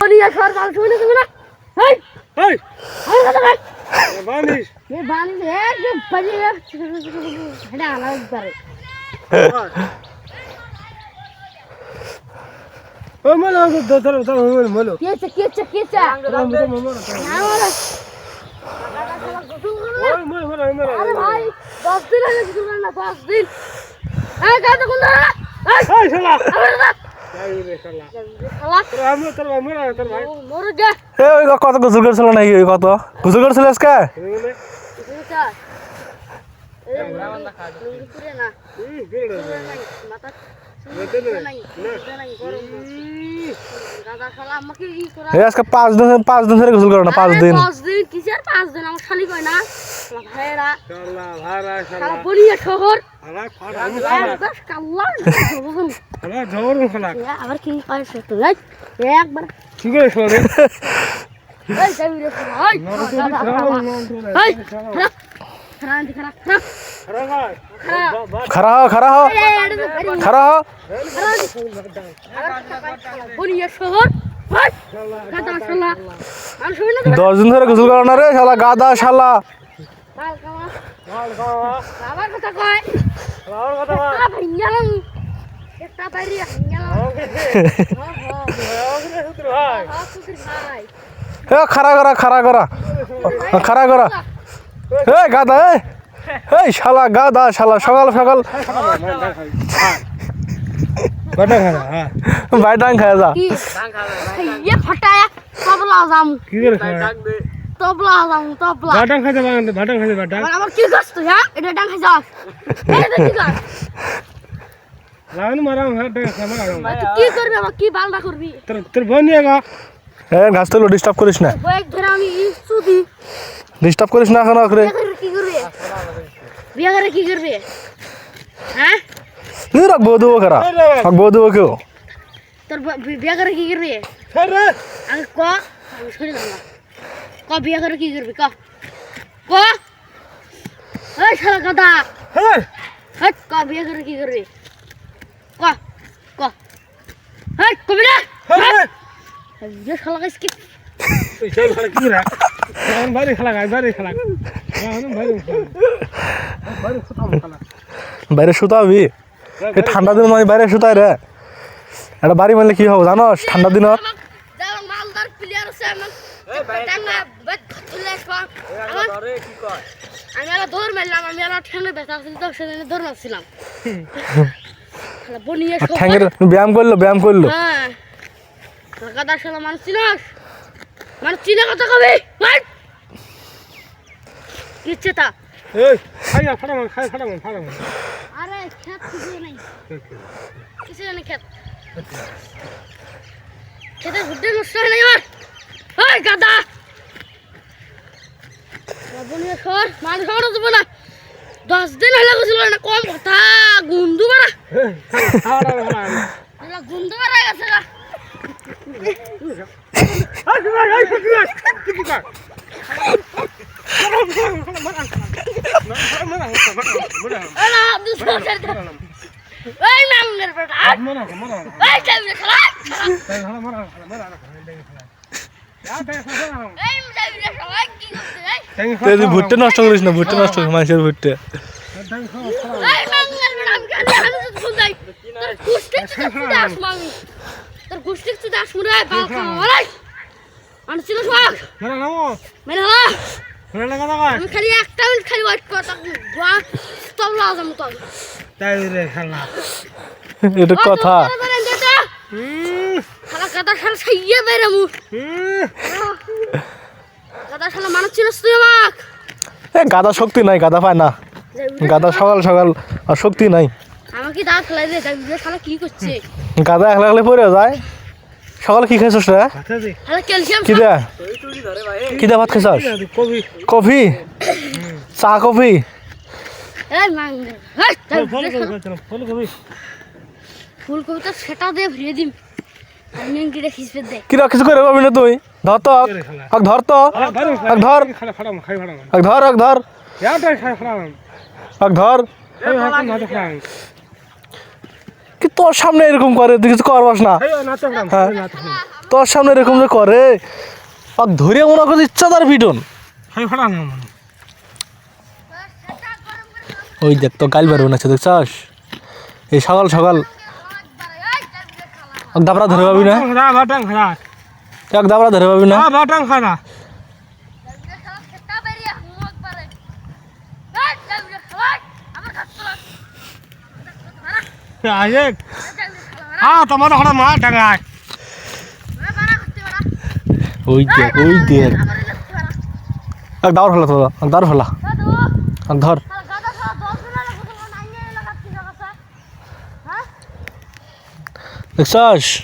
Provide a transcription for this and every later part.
বলিয়া সর বাল শুনে তুমি না হেই হেই কত গোসল করছিল নাকি ওই কত? গোসল করছিল আজকে? আজকে পাঁচ দিন পাঁচ দিন ধরে গোসল করো না পাঁচ দিন। পাঁচ দিন কিসের পাঁচ দিন? আমার শালি কয় না? বলিয়া শহর। আবার কি একবার। খারা খারা হও শহর। দশ দিন ধরে গোসল করো না রে শালা গাদা শালা। মাল খাওয়া মাল খাওয়া বাবার কথা কয়। বাবার কথা কয়। তা ভাইঙ্গালাম শালা সকাল সকাল। বাইটাং খায় যা। ফটায় কি তবলা যাম তবলা আবার আবার কি করছ তুই হ্যাঁ? এটা ডাং খাই যাস এটা কি কর ভাই তুই কি করবি আবার? কি বালটা করবি? এ ঘাস তো ডিস্টার্ব করিস না। ধরে আমি ডিস্টার্ব করিস না এখন কি করবি? বিয়ে করে কি করবি? হ্যাঁ? তুই রাখব দেবো খারা রাখব দেবো কেউ? তোর বিয়ে করে কি করবি? আগে ক? আমি শুনে ক বিয়ে করে কি করবি? ক। ক। এই শালা গাদা হেট ক বিয়ে করে কি করবি? ক ক। হেট কবি না? যে শালা গাইস কি? বাইরে শুতাবি এই ঠান্ডা দিন মানে বাইরে শুতাই রে। এটা বাড়ি মারলে কি হবে জানোস? ঠান্ডা দিনত। আমি আলা দৌড় মারলাম আমি আলা ঠেঙ্গে ব্যথা আছে তো সেদিন দৌড় মারছিলাম। ঠ্যাঙ্গের ব্যায়াম করল ব্যায়াম করল? হ্যাঁ। গাদা শালা মানুষ চিনাস? মানুষ চিনা কথা কবে? ভাই কিচ্ছে তা। আরে খেত কিছু নেই। কিছু নেই খেত। খেতে ঘুরতে নষ্ট হয় আমার? ওই গাদা! বনিয়ে সর মাল সর দেবো না। দশ দিন হলে গেছিল না কম কথা, গুন্দু মারা। গুন্দু মারা গেছে সরকার ওই মামুনের বেটা খেলা এই চাবি সবাই কি করতে এই তুই ভুট্টে নষ্ট করিস না ভুট্টে নষ্ট করিস মানুষের ভুট্টে। খালি একটা মিনিট খালি তবলা আজম তো এটা কথা খালা কাদা খালা মু কাদা তুই আমাক? এ গাদা শক্তি নাই গাদা পায় না। গাদা সকাল সকাল আর শক্তি নাই। আমাকে দাঁত খেলাই দে দেখবি খালা কি করছে। গাদা একলা একলা পড়ে যায়। সকালে কি খাইছিস রে? খালা কি দে? কি দে ভাত খাইছিস কফি। চা কফি? এই মাং ফুল কবিতা সেটা দিয়ে ভরিয়ে দিম। আমি এনকিটা খিসপে দে কি রা কিছু করে পাবি না তুই? ধর তো আগ ধর তো আগ ধর। আগ ধর আগ ধর। আগ ধর। কি তোর সামনে এরকম করে? তুই কিছু করবাস না? হ্যাঁ। তোর সামনে এরকম যে করে? আর ধরে মনে করছে ইচ্ছা তার পিটন ওই দেখ তো গাল বেরো নাচ্ছে দেখছাস? এই সকাল সকাল এক দাবড়া ধরে পাবি না? এক দাবড়া ধরে পাবি না? তোমার হঠাৎ মা ডাঙায়। ওই দেখ ওই দেখ এক দাবড় হলা তো এক দাবড় হলা ধর। দেখছাস?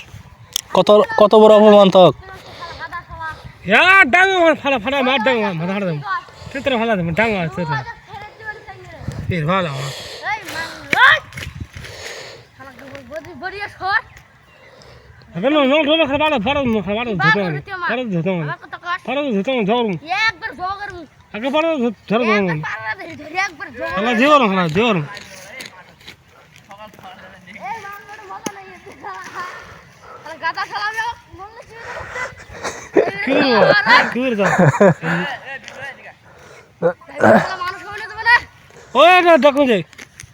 কত কত বড় অপমান তক। একবার দেখুন যে।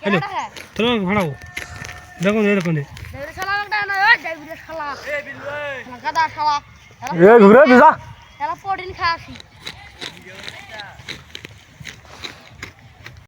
হ্যালো হ্যাঁ ভাড়াও দেখুন দেখুন ঘুরে যা পড়িন খাসি